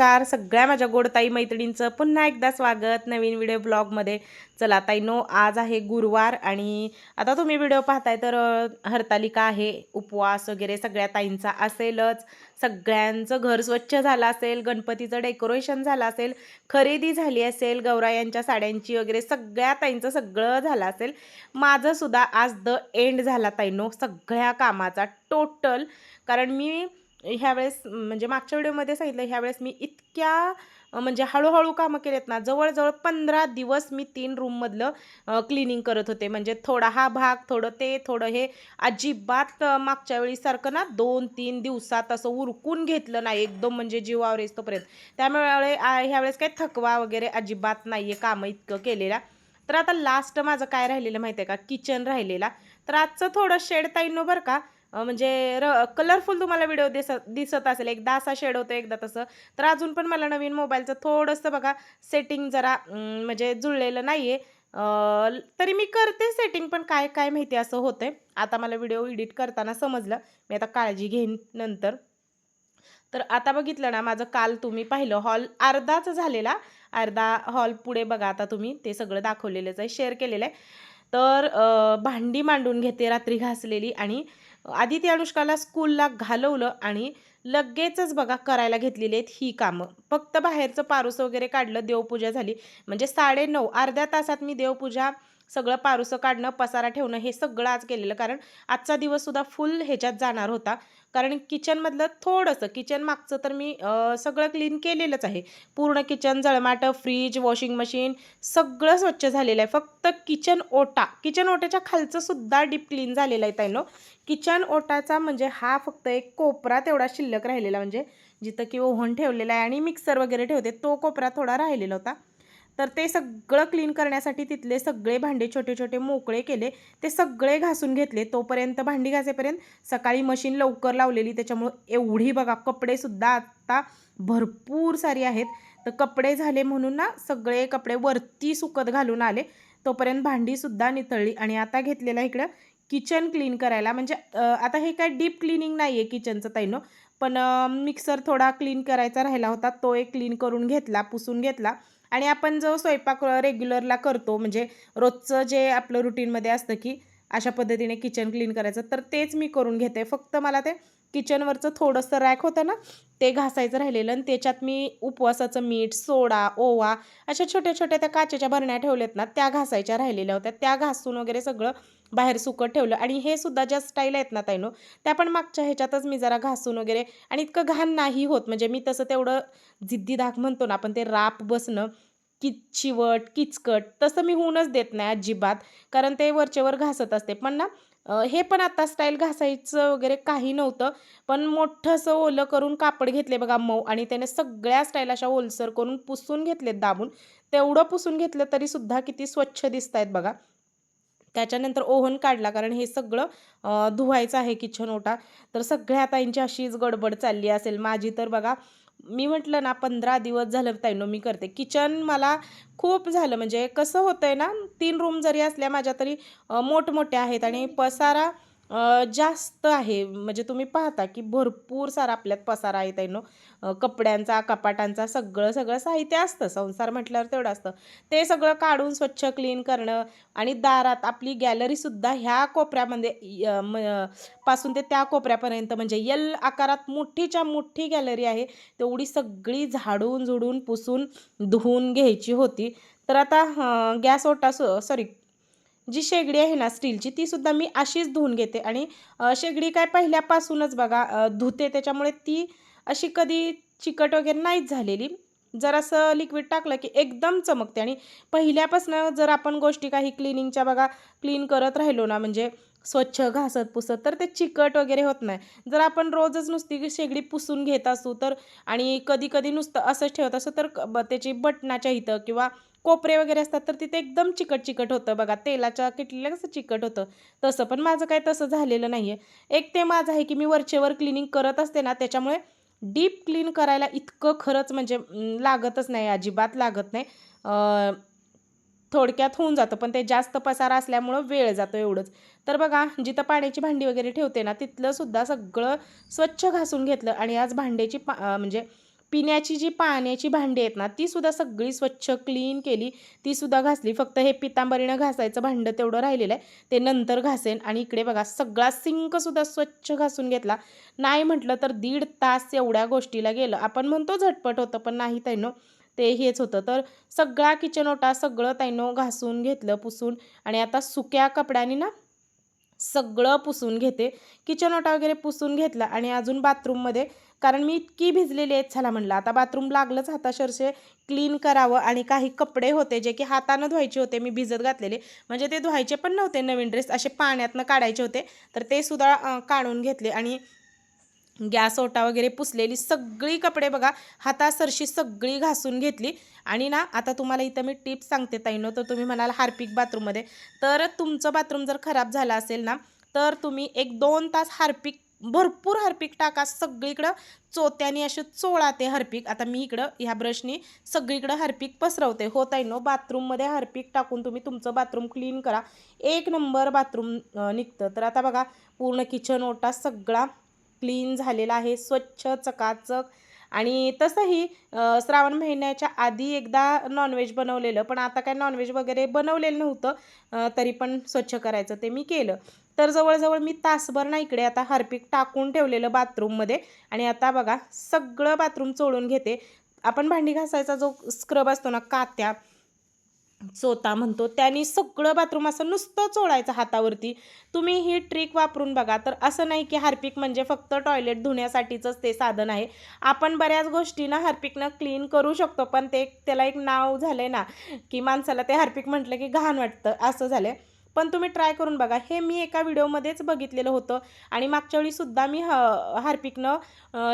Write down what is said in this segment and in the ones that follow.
नमस्कार. सगळ्या माझ्या गोडताई मैत्रिणींचं पुन्हा एकदा स्वागत नवीन व्हिडिओ ब्लॉगमध्ये चला ताई नो आज आहे गुरुवार आणि आता तुम्ही व्हिडिओ पाहताय तर हरतालिका आहे उपवास वगैरे सगळ्या ताईंचा असेलच. सगळ्यांचं घर स्वच्छ झालं असेल गणपतीचं डेकोरेशन झालं असेल खरेदी झाली असेल गौरायांच्या साड्यांची वगैरे सगळ्या ताईंचं सगळं झालं असेल. माझंसुद्धा आज द एंड झाला ताईनो सगळ्या कामाचा टोटल कारण मी ह्यावेळेस म्हणजे मागच्या व्हिडिओमध्ये सांगितलं ह्यावेळेस मी इतक्या म्हणजे हळूहळू कामं केलेत ना जवळजवळ पंधरा दिवस मी तीन रूममधलं क्लिनिंग करत होते. म्हणजे थोडा हा भाग थोडं ते थोडं हे. अजिबात मागच्या वेळीसारखं ना दोन तीन दिवसात असं उरकून घेतलं नाही. एकदम म्हणजे जीवावर येतोपर्यंत त्यामुळे ह्यावेळेस काही थकवा वगैरे अजिबात नाही आहे कामं इतकं केलेला तर आता लास्ट माझं काय राहिलेलं माहिती आहे का? किचन राहिलेला. तर आजचं थोडं शेड ताईनो बरं का म्हणजे र कलरफुल तुम्हाला व्हिडिओ दिसत दिसत असेल. एकदा असा शेड होतो एकदा तसं. तर अजून पण मला नवीन मोबाईलचं थोडंसं बघा सेटिंग जरा म्हणजे जुळलेलं नाही आहे तरी मी करते सेटिंग पण काय काय माहिती असं होतं आता मला व्हिडिओ एडिट करताना समजलं. मी आता काळजी घेईन नंतर. तर आता बघितलं ना माझं काल तुम्ही पाहिलं. हॉल अर्धाच झालेला. अर्धा हॉल पुढे बघा आता तुम्ही. ते सगळं दाखवलेलंच आहे शेअर केलेलं आहे. तर भांडी मांडून घेते रात्री घासलेली. आणि आधी ती अनुष्काला स्कूलला घालवलं आणि लगेचच बघा करायला घेतलेली आहेत ही कामं. फक्त बाहेरचं पारुसं वगैरे काढलं देवपूजा झाली. म्हणजे साडेनऊ अर्ध्या तासात मी देवपूजा सगळं पारुसं काढणं पसारा ठेवणं हे सगळं आज केलेलं. कारण आजचा दिवससुद्धा फुल ह्याच्यात जाणार होता. कारण किचनमधलं थोडंसं किचन मागचं तर मी सगळं क्लीन केलेलंच आहे. पूर्ण किचन जळमाटं फ्रीज वॉशिंग मशीन सगळं स्वच्छ झालेलं आहे. फक्त किचन ओटा किचन ओट्याच्या खालचं सुद्धा डीप क्लीन झालेलं आहे ताईनो. किचन ओटाचा म्हणजे हा फक्त एक कोपरा तेवढा शिल्लक राहिलेला म्हणजे जिथं की ओव्हन ठेवलेला आहे आणि मिक्सर वगैरे ठेवते तो कोपरा थोडा राहिलेला होता. तर ते सगळं क्लीन करण्यासाठी तिथले सगळे भांडे छोटे छोटे मोकळे केले. ते सगळे घासून घेतले. तोपर्यंत भांडी घासेपर्यंत सकाळी मशीन लवकर लावलेली. त्याच्यामुळं एवढी बघा कपडेसुद्धा आत्ता भरपूर सारी आहेत. तर कपडे झाले म्हणून ना सगळे कपडे वरती सुकत घालून आले. तोपर्यंत भांडीसुद्धा नितळली. आणि आता घेतलेला इकडं किचन क्लीन करायला. म्हणजे आता हे काय डीप क्लिनिंग नाही आहे किचनचं ताईनो. पण मिक्सर थोडा क्लीन करायचा राहिला होता. तो एक क्लीन करून घेतला पुसून घेतला. आणि आपण जो स्वयंपाक रेग्युलरला करतो म्हणजे रोजचं जे आपलं रुटीनमध्ये असतं की अशा पद्धतीने किचन क्लीन करायचं तर तेच मी करून घेते. फक्त मला ते किचनवरचं थोडंसं रॅक होतं ना ते घासायचं राहिलेलं आणि त्याच्यात मी उपवासाचं मीठ सोडा ओवा अशा छोट्या छोट्या त्या काचेच्या भरण्या ठेवल्यात ना त्या घासायच्या राहिलेल्या होत्या. त्या घासून वगैरे सगळं बाहेर सुकत ठेवलं. आणि हे सुद्धा ज्या स्टाईल आहेत ना ताईनो त्या पण मागच्या ह्याच्यातच मी जरा घासून वगैरे आणि इतकं घाण नाही होत. म्हणजे मी तसं तेवढं जिद्दी धाक म्हणतो ना आपण ते राप बसणं किचचिवट किचकट तसं मी होऊनच देत नाही अजिबात. कारण ते वरचेवर घासत असते. पण ना हे पण आता स्टाईल घासायचं वगैरे काही नव्हतं. पण मोठं असं ओलं करून कापड घेतले बघा मऊ आणि त्याने सगळ्या स्टाईल अशा ओलसर करून पुसून घेतलेत दाबून. तेवढं पुसून घेतलं तरी सुद्धा किती स्वच्छ दिसत आहेत बघा. त्याच्यानंतर ओव्हन काढला कारण हे सगळं धुवायचं आहे किचन ओटा. तर सगळ्या ताईंची अशीच गडबड चालली असेल. माझी तर बघा मी म्हटलं ना पंधरा दिवस झालं ताईनो मी करते. किचन मला खूप झालं. म्हणजे कसं होतं आहे ना तीन रूम जरी असल्या माझ्या तरी मोठमोठ्या आहेत आणि पसारा जास्त आहे. म्हणजे तुम्ही पाहता की भरपूर सारा आपल्यात पसारा आहे नो कपड्यांचा कपाटांचा सगळं सगळं साहित्य असतं. संसार म्हटल्यावर तेवढं असतं. ते सगळं काढून स्वच्छ क्लीन करणं आणि दारात आपली गॅलरीसुद्धा ह्या कोपऱ्यामध्ये य- म- पासून ते त्या कोपऱ्यापर्यंत म्हणजे यल आकारात मोठीच्या मोठी गॅलरी आहे. तेवढी सगळी झाडून झुडून पुसून धुवून घ्यायची होती. तर आता गॅस ओटा सॉरी जी शेगडी आहे ना स्टीलची ती सुद्धा मी अशीच धुवून घेते. आणि शेगडी काय पहिल्यापासूनच बघा धुते त्याच्यामुळे ती अशी कधी चिकट वगैरे नाहीच झालेली. जरासं लिक्विड टाकलं की एकदम चमकते. आणि पहिल्यापासून जर आपण गोष्टी काही क्लिनिंगच्या बघा क्लीन करत राहिलो ना म्हणजे स्वच्छ घासत पुसत तर ते चिकट वगैरे होत नाही. जर आपण रोजच नुसती शेगडी पुसून घेत असू तर आणि कधी कधी नुसतं असंच ठेवत असू तर ब- त्याची बटनाच्या इथं किंवा कोपरे वगैरे असतात तर तिथे एकदम चिकट चिकट होतं. बघा तेलाच्या किटलीला कसं चिकट होतं. तसं पण माझं काय तसं झालेलं नाही आहे एक ते माझं आहे की मी वरचेवर क्लिनिंग करत असते ना त्याच्यामुळे डीप क्लीन करायला इतकं खरंच म्हणजे लागतच नाही अजिबात लागत नाही. थोडक्यात होऊन जातं पण ते जास्त पसारा असल्यामुळं वेळ जातो एवढंच. तर बघा जिथं पाण्याची भांडी वगैरे ठेवते ना तिथलं सुद्धा सगळं स्वच्छ घासून घेतलं. आणि आज भांड्याची पा म्हणजे पिण्याची जी पाण्याची भांडी आहेत ना ती सुद्धा सगळी स्वच्छ क्लीन केली. ती सुद्धा घासली. फक्त हे पितांबरीनं घासायचं भांडं तेवढं राहिलेलं आहे. ते नंतर घासेन आणि इकडे बघा सगळा सिंकसुद्धा स्वच्छ घासून घेतला. नाही म्हटलं तर दीड तास एवढ्या गोष्टीला गेलं. आपण म्हणतो झटपट होतं पण नाही ताईनो ते हेच होतं. तर सगळा किचन ओटा सगळं ताईनो घासून घेतलं पुसून. आणि आता सुक्या कपड्यांनी ना सगळं पुसून घेते. किचन ओटा वगैरे पुसून घेतला आणि अजून बाथरूममध्ये कारण मी इतकी भिजलेली आहेत चला म्हणलं. आता बाथरूम लागलंच हाताशरसे क्लीन करावं आणि काही कपडे होते जे की हातानं धुवायचे होते मी भिजत घातलेले. म्हणजे ते धुवायचे पण नव्हते नवीन ड्रेस असे पाण्यातनं काढायचे होते. तर ते सुद्धा काढून घेतले आणि गॅस ओटा वगैरे पुसलेली सगळी कपडे बघा हातासरशी सगळी घासून घेतली. आणि ना आता तुम्हाला इथं मी टिप्स सांगते ताईनो तर तुम्ही म्हणाल हार्पिक बाथरूममध्ये. तर तुमचं बाथरूम जर खराब झालं असेल ना तर तुम्ही एक दोन तास हार्पिक भरपूर हार्पिक टाका. सगळीकडं चोत्याने असे चोळा ते हार्पिक. आता मी इकडं ह्या ब्रशनी सगळीकडं हरपीक पसरवते. होत आहे नो बाथरूममध्ये हरपीक टाकून तुम्ही तुमचं बाथरूम क्लीन करा. एक नंबर बाथरूम निघतं. तर आता बघा पूर्ण किचन ओटा सगळा क्लीन झालेला आहे. स्वच्छ चकाचक. आणि तसंही श्रावण महिन्याच्या आधी एकदा नॉनव्हेज बनवलेलं. पण आता काय नॉनव्हेज वगैरे बनवलेलं नव्हतं तरी पण स्वच्छ करायचं ते मी केलं. तर जवळजवळ मी तासभर ना इकडे आता हार्पिक टाकून ठेवलेलं बाथरूममध्ये आणि आता बघा सगळं बाथरूम चोळून घेते. आपण भांडी घासायचा जो स्क्रब असतो ना कात्या चोता म्हणतो त्यांनी सगळं बाथरूम असं नुसतं चोळायचं हातावरती. तुम्ही ही ट्रिक वापरून बघा. तर असं नाही की हार्पिक म्हणजे फक्त टॉयलेट धुण्यासाठीचंच ते साधन आहे. आपण बऱ्याच गोष्टींना हार्पिकनं क्लीन करू शकतो पण ते त्याला एक नाव झालं ना की माणसाला ते हार्पिक म्हटलं की घाण वाटतं. असं झालं पण तुम्ही ट्राय करून बघा. हे मी एका व्हिडिओमध्येच बघितलेलं होतं. आणि मागच्या वेळीसुद्धा मी ह हार्पिकनं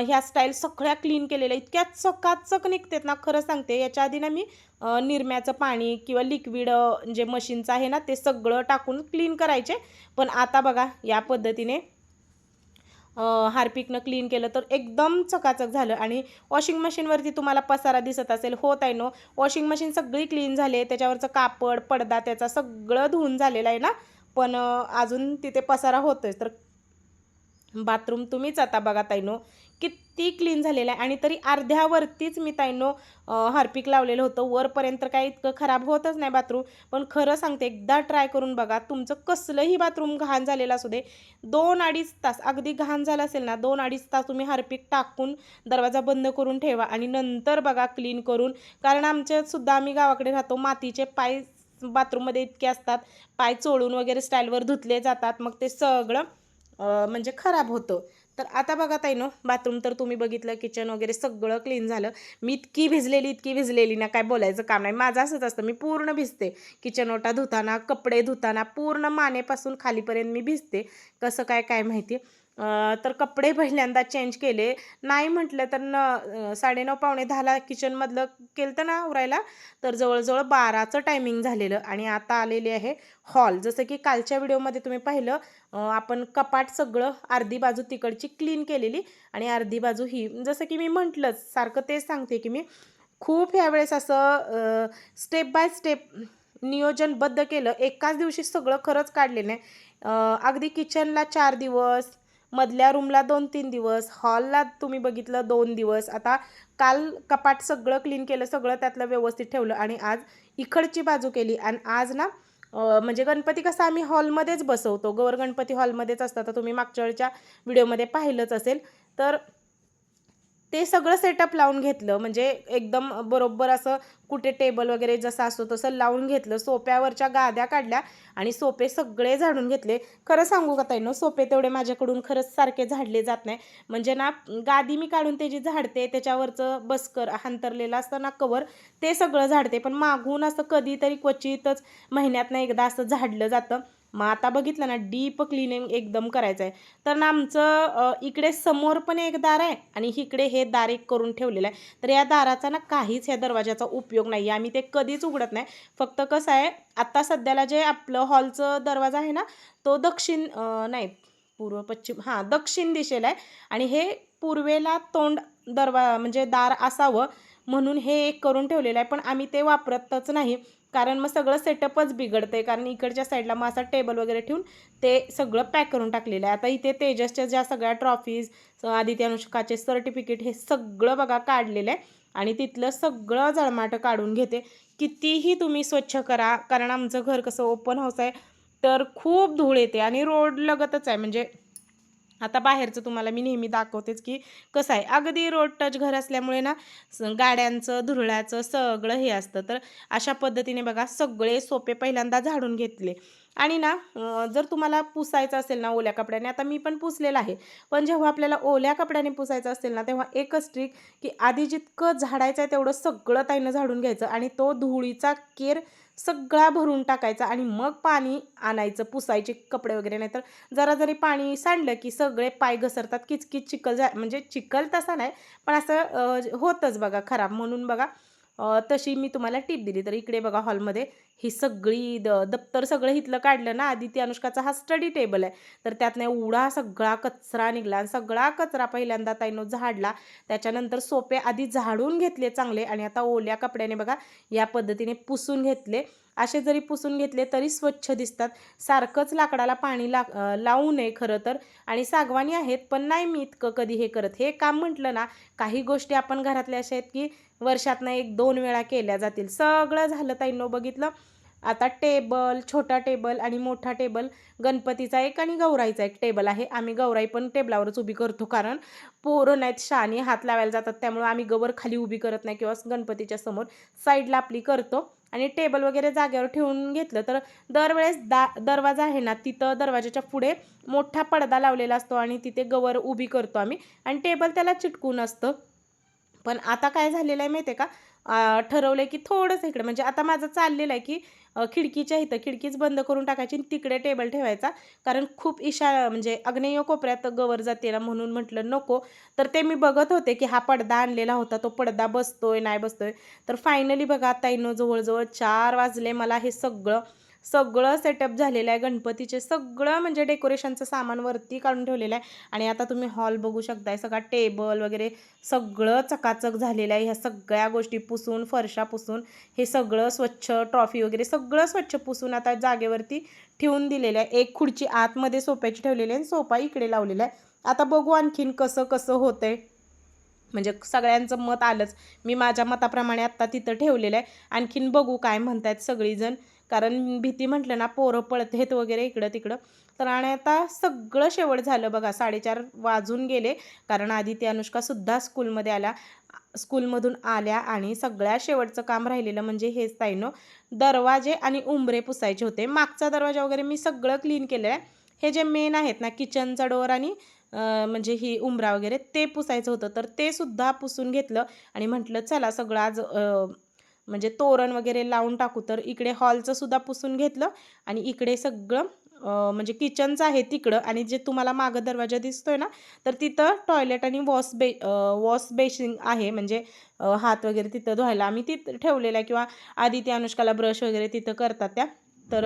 ह्या स्टाईल सगळ्या क्लीन केलेल्या इतक्या चकाचक निघतात ना खरं सांगते. याच्या आधी ना मी निरम्याचं पाणी किंवा लिक्विड जे मशीनचं आहे ना ते सगळं टाकून क्लीन करायचे. पण आता बघा या पद्धतीने हार्पिकनं क्लीन केलं तर एकदम चकाचक झालं. आणि वॉशिंग मशीनवरती तुम्हाला पसारा दिसत असेल होत आहे नो वॉशिंग मशीन सगळी क्लीन झाली आहे त्याच्यावरचं कापड पडदा त्याचा सगळं धुवून झालेलं आहे ना. पण अजून तिथे पसारा होतोय. तर बाथरूम तुम्हीच आता बघा ताईनो किती क्लीन झालेलं आहे. आणि तरी अर्ध्यावरतीच मी ताईनो हार्पिक लावलेलं होतं. वरपर्यंत काय इतकं खराब होतच नाही बाथरूम. पण खरं सांगते एकदा ट्राय करून बघा तुमचं कसलंही बाथरूम घाण झालेलं असू दे दोन अडीच तास अगदी घाण झालं असेल ना दोन अडीच तास तुम्ही हार्पिक टाकून दरवाजा बंद करून ठेवा आणि नंतर बघा क्लीन करून. कारण आमच्यासुद्धा आम्ही गावाकडे राहतो मातीचे पाय बाथरूममध्ये इतके असतात पाय चोळून वगैरे स्टाईलवर धुतले जातात. मग ते सगळं म्हणजे खराब होतं. तर आता बघा ताई नो बाथरूम तर तुम्ही बघितलं किचन वगैरे सगळं क्लीन झालं. मी इतकी भिजलेली इतकी भिजलेली ना काय बोलायचं काम नाही. माझं असंच असतं मी पूर्ण भिजते. किचन ओटा धुताना कपडे धुताना पूर्ण मानेपासून खालीपर्यंत मी भिजते. कसं काय काय माहिती? तर कपडे पहिल्यांदा चेंज केले. नाही म्हटलं तर न साडेनऊ पावणे दहाला किचनमधलं केलं तर ना आवरायला तर जवळजवळ बाराचं टायमिंग झालेलं आणि आता आलेले आहे हॉल जसं की कालच्या व्हिडिओमध्ये तुम्ही पाहिलं आपण कपाट सगळं अर्धी बाजू तिकडची क्लीन केलेली आणि अर्धी बाजू ही. जसं की मी म्हटलंच सारखं तेच सांगते की मी खूप ह्यावेळेस असं स्टेप बाय स्टेप नियोजनबद्ध केलं. एकाच दिवशी सगळं खरंच काढले नाही. अगदी किचनला चार दिवस मधल्या रूमला दोन तीन दिवस हॉलला तुम्ही बघितलं दोन दिवस. आता काल कपाट सगळं क्लीन केलं सगळं त्यातलं व्यवस्थित ठेवलं आणि आज इकडची बाजू केली. आणि आज ना म्हणजे गणपती कसा आम्ही हॉलमध्येच बसवतो. गौर गणपती हॉलमध्येच असतात. तर तुम्ही मागच्या वेळच्या व्हिडिओमध्ये पाहिलंच असेल. तर ते सगळं सेटअप लावून घेतलं. म्हणजे एकदम बरोबर असं कुठे टेबल वगैरे जसं असतो तसं लावून घेतलं. सोप्यावरच्या गाद्या काढल्या आणि सोपे सगळे झाडून घेतले. खरं सांगू का ताईनो सोपे तेवढे माझ्याकडून खरंच सारखे झाडले जात नाही. म्हणजे ना गादी मी काढून त्याची झाडते त्याच्यावरचं बसकर हांतरलेलं असतं ना कवर ते सगळं झाडते. पण मागून असं कधीतरी क्वचितच महिन्यातनं एकदा असं झाडलं जातं. मग आता बघितलं ना डीप क्लिनिंग एकदम करायचं आहे तर ना आमचं इकडे समोर पण एक दार आहे आणि इकडे हे दार एक करून ठेवलेलं आहे. तर या दाराचा ना काहीच ह्या दरवाजाचा उपयोग नाही आहे आम्ही ते कधीच उघडत नाही. फक्त कसं आहे आत्ता सध्याला जे आपलं हॉलचं दरवाजा आहे ना तो दक्षिण नाही पूर्व पश्चिम हां दक्षिण दिशेला आहे. आणि हे पूर्वेला तोंड दरवा म्हणजे दार असावं म्हणून हे एक करून ठेवलेलं आहे. पण आम्ही ते वापरतच नाही. कारण मग सगळं सेटअपच बिघडतंय. कारण इकडच्या साईडला मग असा टेबल वगैरे ठेवून ते सगळं पॅक करून टाकलेलं आहे. आता इथे तेजसच्या ज्या सगळ्या ट्रॉफीज आदित्य अनुष्काचे सर्टिफिकेट हे सगळं बघा काढलेलं आहे. आणि तिथलं सगळं जळमाटं काढून घेते. कितीही तुम्ही स्वच्छ करा. कारण आमचं घर कसं ओपन हाऊस आहे तर खूप धूळ येते आणि रोड लगतच आहे. म्हणजे आता बाहेरचं तुम्हाला मी नेहमी दाखवतेच की कसं आहे. अगदी रोड टच घर असल्यामुळे ना स- गाड्यांचं धुरळ्याचं सगळं हे असतं. तर अशा पद्धतीने बघा सगळे सोपे पहिल्यांदा झाडून घेतले. आणि ना जर तुम्हाला पुसायचं असेल ना ओल्या कपड्याने आता मी पण पुसलेलं आहे. पण जेव्हा आपल्याला ओल्या कपड्याने पुसायचं असेल ना तेव्हा एकच ट्रिक की आधी जितकं झाडायचं आहे तेवढं सगळं ताईनं झाडून घ्यायचं. आणि तो धुळीचा केर सगळा भरून टाकायचा आणि मग पाणी आणायचं पुसायचे कपडे वगैरे. नाहीतर जरा जरी पाणी सांडलं की सगळे पाय घसरतात किचकिच चिखल जा म्हणजे चिखल तसा नाही पण असं होतंच बघा खराब. म्हणून बघा तशी मी तुम्हाला टीप दिली. तर इकडे बघा हॉलमध्ये ही सगळी द दप्तर सगळं इथलं काढलं ना आधी ती अनुष्काचा हा स्टडी टेबल आहे. तर त्यातनं एवढा सगळा कचरा निघला आणि सगळा कचरा पहिल्यांदा ताईनो झाडला. त्याच्यानंतर सोपे आधी झाडून घेतले चांगले आणि आता ओल्या कपड्याने बघा या पद्धतीने पुसून घेतले. असे जरी पुसून घेतले तरी स्वच्छ दिसतात. सारखंच लाकडाला पाणी ला लावू नये खरं तर. आणि सागवानी आहेत पण नाही मी इतकं कधी हे करत. हे काम म्हटलं ना काही गोष्टी आपण घरातल्या अशा आहेत की वर्षातनं एक दोन वेळा केल्या जातील. सगळं झालं ताईंनो बघितलं? आता टेबल छोटा टेबल आणि मोठा टेबल गणपतीचा एक आणि गौराईचा एक टेबल आहे. आम्ही गौराई पण टेबलावरच उभी करतो कारण पोरं नाहीत शाने हात लावायला जातात. त्यामुळे आम्ही गवर खाली उभी करत नाही किंवा गणपतीच्या समोर साईडला आपली करतो. आणि टेबल वगैरे जागेवर ठेवून घेतलं तर दरवेळेस दा दरवाजा आहे ना तिथं दरवाजाच्या पुढे मोठा पडदा लावलेला असतो आणि तिथे गवर उभी करतो आम्ही. आणि टेबल त्याला चिटकून असतं. पण आता काय झालेलं आहे माहिती आहे का? ठरवलं आहे की थोडंसं इकडे. म्हणजे आता माझं चाललेलं आहे की खिडकीच्या इथं खिडकीच बंद करून टाकायची आणि तिकडे टेबल ठेवायचा. कारण खूप इशा म्हणजे अग्नेय कोपऱ्यात गवर जाते ना म्हणून म्हटलं नको. तर ते मी बघत होते की हा पडदा आणलेला होता. तो पडदा बसतोय नाही बसतोय. तर फायनली बघा ताईनं जवळजवळ चार वाजले. मला हे सगळं सगळं सेटअप झालेलं आहे गणपतीचे सगळं म्हणजे डेकोरेशनचं सामान वरती काढून ठेवलेलं आहे. आणि आता तुम्ही हॉल बघू शकताय सगळा टेबल वगैरे सगळं चकाचक झालेलं आहे. ह्या सगळ्या गोष्टी पुसून फरशा पुसून हे सगळं स्वच्छ ट्रॉफी वगैरे सगळं स्वच्छ पुसून आता जागेवरती ठेवून दिलेलं आहे. एक खुर्ची आतमध्ये सोप्याची ठेवलेली आहे आणि सोफा इकडे लावलेला आहे. आता बघू आणखीन कसं कसं होतंय. म्हणजे सगळ्यांचं मत आलंच. मी माझ्या मताप्रमाणे आत्ता तिथं ठेवलेलं आहे. आणखीन बघू काय म्हणतायत सगळीजण. कारण भीती म्हटलं ना पोरं पळत वगैरे इकडं तिकडं. तर आणि आता सगळं शेवट झालं बघा साडेचार वाजून गेले. कारण आधी ते अनुष्कासुद्धा स्कूलमध्ये आल्या स्कूलमधून आल्या आणि सगळ्या शेवटचं काम राहिलेलं म्हणजे हेच ताईनो. दरवाजे आणि उंबरे पुसायचे होते. मागचा दरवाजा वगैरे मी सगळं क्लीन केलं आहे. हे जे मेन आहेत ना किचनचा डोअर आणि म्हणजे ही उंबरा वगैरे ते पुसायचं होतं. तर ते सुद्धा पुसून घेतलं आणि म्हटलं चला सगळं आज म्हणजे तोरण वगैरे लावून टाकू. तर इकडे हॉलचं सुद्धा पुसून घेतलं आणि इकडे सगळं म्हणजे किचनचं आहे तिकडं आणि जे तुम्हाला मागं दरवाजा दिसतोय ना तर तिथं टॉयलेट आणि वॉश बे वॉश बेसिंग आहे. म्हणजे हात वगैरे तिथं धुवायला. आम्ही तिथं ठेवलेलं आहे किंवा आधी त्या अनुष्काला ब्रश वगैरे तिथं करतात त्या. तर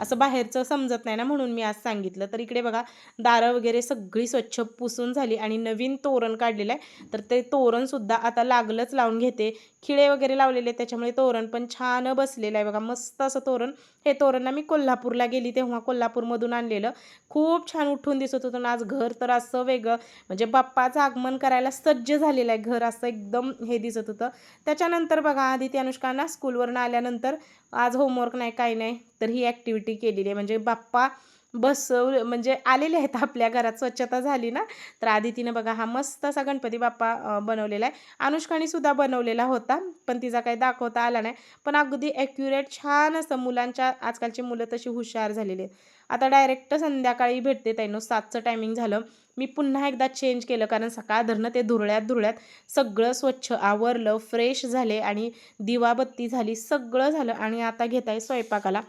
असं बाहेरचं समजत नाही ना म्हणून मी आज सांगितलं. तर इकडे बघा दारं वगैरे सगळी स्वच्छ पुसून झाली आणि नवीन तोरण काढलेलं आहे. तर ते तोरणसुद्धा आता लागलंच लावून घेते. खिळे वगैरे लावलेले त्याच्यामुळे तोरण पण छान बसलेलं आहे. बघा मस्त असं तोरण हे तोरण मी कोल्हापूरला गेली तेव्हा कोल्हापूरमधून आणलेलं. खूप छान उठून दिसत होतं आज घर तर असं वेगळं. म्हणजे बाप्पाचं आगमन करायला सज्ज झालेलं आहे घर असं एकदम हे दिसत होतं. त्याच्यानंतर बघा आधी ती अनुष्कांना स्कूलवरून आल्यानंतर आज होमवर्क नाही काही नाही तर ही ॲक्टिव्हिटी केलेली आहे. म्हणजे बाप्पा बसव म्हणजे आलेले आहेत आपल्या घरात स्वच्छता झाली ना? तर आधी बघा हा मस्त असा गणपती बाप्पा बनवलेला आहे. अनुष्काने सुद्धा बनवलेला होता पण तिचा काही दाखवता आला नाही. पण अगदी ॲक्युरेट छान असं मुलांच्या आजकालची मुलं तशी हुशार झालेली आहेत. आता डायरेक्ट संध्याकाळी भेटते त्यानं सातचं टायमिंग झालं. मी पुन्हा एकदा चेंज केलं कारण सकाळ धरणं ते धुरळ्यात धुरळ्यात सगळं स्वच्छ आवरलं फ्रेश झाले आणि दिवाबत्ती झाली सगळं झालं. आणि आता घेत आहे स्वयंपाकाला.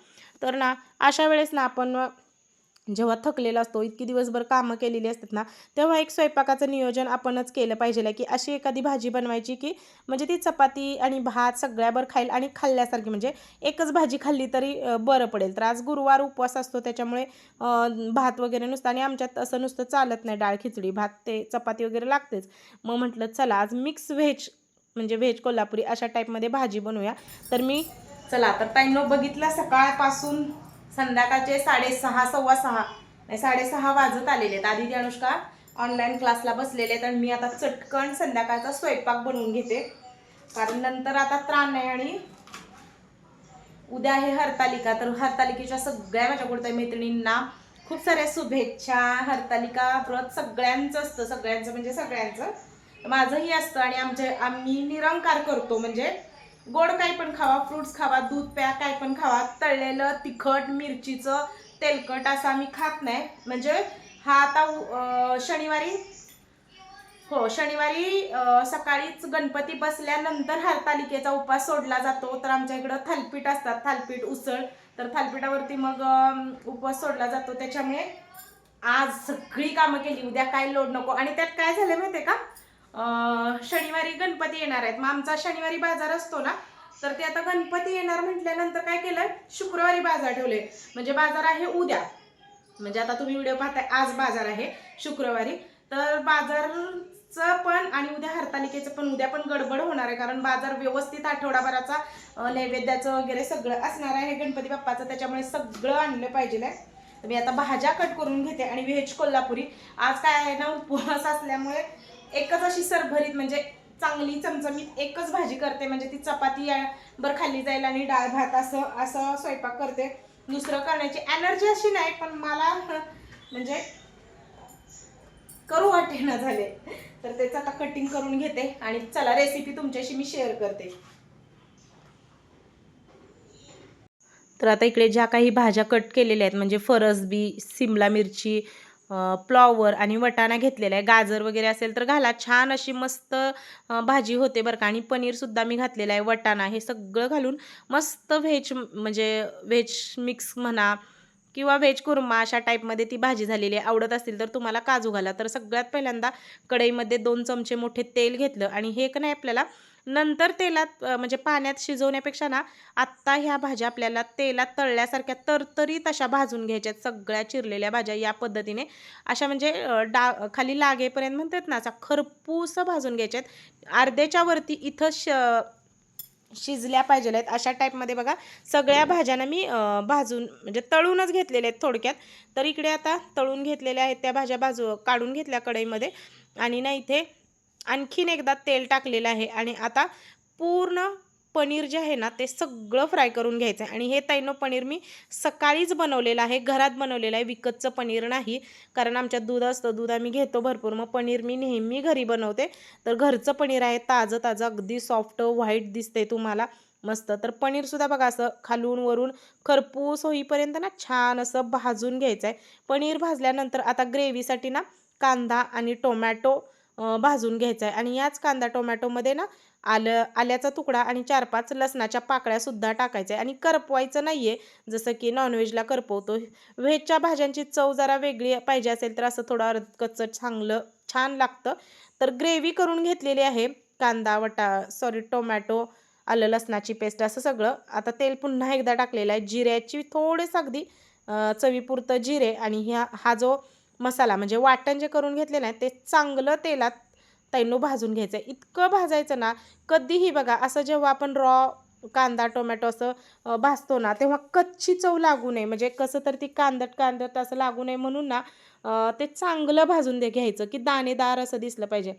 तर ना अशा वेळेस ना आपण जेव्हा थकलेला असतो इतकी दिवसभर कामं केलेली असतात ना तेव्हा एक स्वयंपाकाचं नियोजन आपणच केलं पाहिजे की अशी एखादी भाजी बनवायची की म्हणजे ती चपाती आणि भात सगळ्याबर खाईल आणि खाल्ल्यासारखी म्हणजे एकच भाजी खाल्ली तरी बरं पडेल. तर आज गुरुवार उपवास असतो त्याच्यामुळे भात वगैरे नुसतं आणि आमच्यात असं नुसतं चालत नाही डाळ खिचडी भात ते चपाती वगैरे लागतेच. मग म्हटलं चला आज मिक्स व्हेज म्हणजे व्हेज कोल्हापुरी अशा टाईपमध्ये भाजी बनवूया. तर मी चला तर ताईंनो बघितला सकाळपासून संध्याकाळचे साडेसहा सव्वा सहा. नाही साडेसहा वाजत आलेले आहेत. आधी ती अनुष्का ऑनलाईन क्लासला बसलेले आहेत आणि मी आता चटकन संध्याकाळचा स्वयंपाक बनवून घेते. कारण नंतर आता त्राण नाही आणि उद्या आहे हरतालिका तर हरतालिकेच्या सगळ्या माझ्या कुठत्या मैत्रिणींना खूप साऱ्या शुभेच्छा. हरतालिका व्रत सगळ्यांचं असतं सगळ्यांचं म्हणजे सगळ्यांचं. माझंही असतं आणि आमचे आम्ही निरंकार करतो म्हणजे गोड काही पण खावा फ्रुट्स खावा दूध प्या काय पण खावा तळलेलं तिखट मिरचीचं तेलकट असं आम्ही खात नाही. म्हणजे हा आता शनिवारी हो शनिवारी सकाळीच गणपती बसल्यानंतर हरतालिकेचा उपास सोडला जातो. तर आमच्या इकडं थालपीठ असतात. थालपीठ उसळ. तर थालपीठावरती मग उपवास सोडला जातो. त्याच्यामुळे आज सगळी कामं केली. उद्या काय लोड नको. आणि त्यात काय झालं माहिती आहे का? शनिवारी गणपती येणार आहेत. मग आमचा शनिवारी बाजार असतो ना तर ते आता गणपती येणार म्हटल्यानंतर काय केलं शुक्रवारी बाजार ठेवले. म्हणजे बाजार आहे उद्या. म्हणजे आता तुम्ही व्हिडिओ पाहताय आज बाजार आहे शुक्रवारी. तर बाजारचं पण आणि उद्या हरतालिकेचं पण उद्या पण गडबड होणार आहे कारण बाजार व्यवस्थित आठवडाभराचा नैवेद्याचं वगैरे सगळं असणार आहे. गणपती बाप्पाचं त्याच्यामुळे सगळं आणलं पाहिजे तर मी आता भाज्या कट करून घेते आणि व्हेज कोल्हापुरी. आज काय आहे ना उपवास असल्यामुळे एकच अशी सरभरीत म्हणजे चांगली चमचमीत एकच भाजी करते. म्हणजे ती चपाती बर खाल्ली जाईल आणि डाळ भात असं असं स्वयंपाक करते. दुसरं करण्याची एनर्जी अशी नाही पण मला म्हणजे करू वाटेना झाले. तर त्याचं आता कटिंग करून घेते आणि चला रेसिपी तुमच्याशी मी शेअर करते. तर आता इकडे ज्या काही भाज्या कट केलेल्या आहेत म्हणजे फरसबी सिमला मिरची फ्लॉवर आणि वटाणा घेतलेला आहे. गाजर वगैरे असेल तर घाला. छान अशी मस्त भाजी होते बरं का. आणि पनीरसुद्धा मी घातलेलं आहे वटाणा हे सगळं घालून मस्त व्हेज म्हणजे व्हेज मिक्स म्हणा किंवा व्हेज कुर्मा अशा टाईपमध्ये ती भाजी झालेली आहे. आवडत असतील तर तुम्हाला काजू घाला. तर सगळ्यात पहिल्यांदा कढईमध्ये दोन चमचे मोठे तेल घेतलं आणि हे का नाही आपल्याला नंतर तेलात म्हणजे पाण्यात शिजवण्यापेक्षा ना आत्ता ह्या भाज्या आपल्याला तेलात तळल्यासारख्या तरतरीत अशा भाजून घ्यायच्यात सगळ्या चिरलेल्या भाज्या या पद्धतीने. अशा म्हणजे डा खाली लागेपर्यंत म्हणतात ना असा खरपूस भाजून घ्यायच्यात. अर्ध्याच्या वरती इथं श शिजल्या पाहिजे आहेत अशा टाईपमध्ये बघा सगळ्या भाज्यांना मी भाजून म्हणजे तळूनच घेतलेल्या आहेत थोडक्यात. तर इकडे आता तळून घेतलेल्या आहेत त्या भाज्या बाजू काढून घेतल्या कढईमध्ये. आणि ना इथे आणखीन एकदा तेल टाकलेलं आहे आणि आता पूर्ण पनीर जे आहे ना ते सगळं फ्राय करून घ्यायचं आहे आणि हे तैनो पनीर मी सकाळीच बनवलेलं आहे. घरात बनवलेलं आहे. विकतचं पनीर नाही. कारण आमच्यात दूध असतं. दूध आम्ही घेतो भरपूर. मग पनीर मी नेहमी घरी बनवते. तर घरचं पनीर आहे ताजं ताजं अगदी सॉफ्ट व्हाईट दिसते तुम्हाला. मस्त. तर पनीरसुद्धा बघा असं खालून वरून खरपूस होईपर्यंत ना छान असं भाजून घ्यायचं आहे पनीर भाजल्यानंतर आता ग्रेव्हीसाठी ना कांदा आणि टोमॅटो भाजून घ्यायचा आहे आणि याच कांदा टोमॅटोमध्ये ना आलं आल्याचा तुकडा आणि चार पाच लसणाच्या पाकळ्यासुद्धा टाकायच्या. आहे आणि करपवायचं नाही आहे जसं की नॉनव्हेजला करपवतो. व्हेजच्या भाज्यांची चव जरा वेगळी पाहिजे असेल तर असं थोडं अर्धकच्चं चांगलं छान लागतं. तर ग्रेव्ही करून घेतलेली आहे कांदा वटा सॉरी टोमॅटो आलं लसणाची पेस्ट असं सगळं. आता तेल पुन्हा एकदा टाकलेलं आहे. जिऱ्याची थोडेस अगदी चवीपुरतं जिरे आणि ह्या हा जो मसाला म्हणजे वाटण जे करून घेतलेलं आहे ते चांगलं तेलात तैनो भाजून घ्यायचं. आहे इतकं भाजायचं ना कधीही बघा असं जेव्हा आपण रॉ कांदा टोमॅटो असं भाजतो ना तेव्हा कच्ची चव लागू नये. म्हणजे कसं तर ती कांदट कांदट असं लागू नये म्हणून ना ते चांगलं भाजून दे घ्यायचं की दाणेदार असं दिसलं पाहिजे.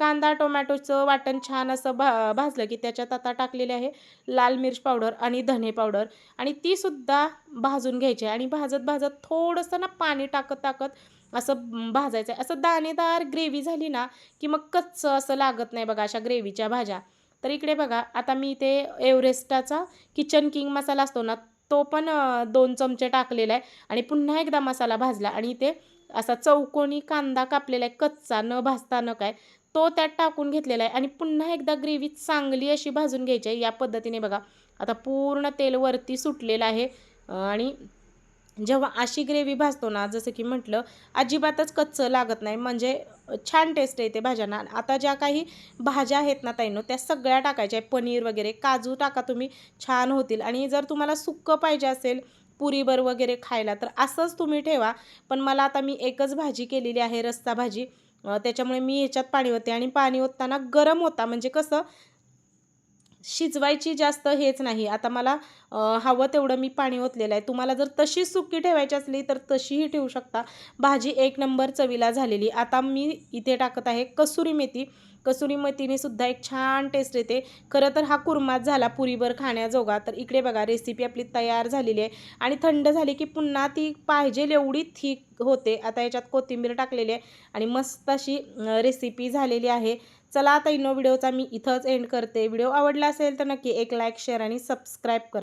कांदा टोमॅटोचं वाटण छान असं भा भाजलं की त्याच्यात आता टाकलेले आहे लाल मिर्च पावडर आणि धने पावडर. आणि तीसुद्धा भाजून घ्यायची आहे आणि भाजत भाजत थोडंसं ना पाणी टाकत टाकत असं भाजायचं आहे असं दाणेदार ग्रेव्ही झाली ना की मग कच्चं असं लागत नाही बघा अशा ग्रेव्हीच्या भाज्या. तर इकडे बघा आता मी इथे एव्हरेस्टाचा किचन किंग मसाला असतो ना तो पण दोन चमचे टाकलेला आहे आणि पुन्हा एकदा मसाला भाजला आणि इथे असा चौकोनी कांदा कापलेला आहे कच्चा न भाजता न काय तो त्यात टाकून घेतलेला आहे आणि पुन्हा एकदा ग्रेव्ही चांगली अशी भाजून घ्यायची आहे. या पद्धतीने बघा आता पूर्ण तेल वरती सुटलेलं आहे आणि जेव्हा अशी ग्रेव्ही भाजतो ना जसं की म्हटलं अजिबातच कच्चं लागत नाही. म्हणजे छान टेस्ट येते भाज्यांना. आता ज्या काही भाज्या आहेत ना ताईनो त्या सगळ्या टाकायच्या आहे पनीर वगैरे काजू टाका तुम्ही छान होतील. आणि जर तुम्हाला सुक्कं पाहिजे असेल पुरीवर वगैरे खायला तर असंच तुम्ही ठेवा. पण मला आता मी एकच भाजी केलेली आहे रस्सा भाजी. त्याच्यामुळे मी ह्याच्यात पाणी ओतते. आणि पाणी ओतताना गरम होता. म्हणजे कसं शिजवायची जास्त हेच नाही. आता मला हवं तेवढं मी पाणी ओतलेलं आहे. तुम्हाला जर तशी सुकी ठेवायची असली तर तशीही ठेवू शकता. भाजी एक नंबर चवीला झालेली. आता मी इथे टाकत आहे कसुरी मेथी. कसुरी मेथीने सुद्धा एक छान टेस्ट येते. खरं तर हा कुरमाच झाला पुरीभर खाण्याजोगा. तर इकडे बघा रेसिपी आपली तयार झालेली आहे. आणि थंड झाली की पुन्हा ती पाहिजे एवढी थिक होते. आता याच्यात कोथिंबीर टाकलेली आहे. आणि मस्त अशी रेसिपी झालेली आहे. चला आता इनो व्हिडिओचा मी इथंच एंड करते. व्हिडिओ आवडला असेल तर नक्की एक लाईक शेअर आणि सबस्क्राईब करा.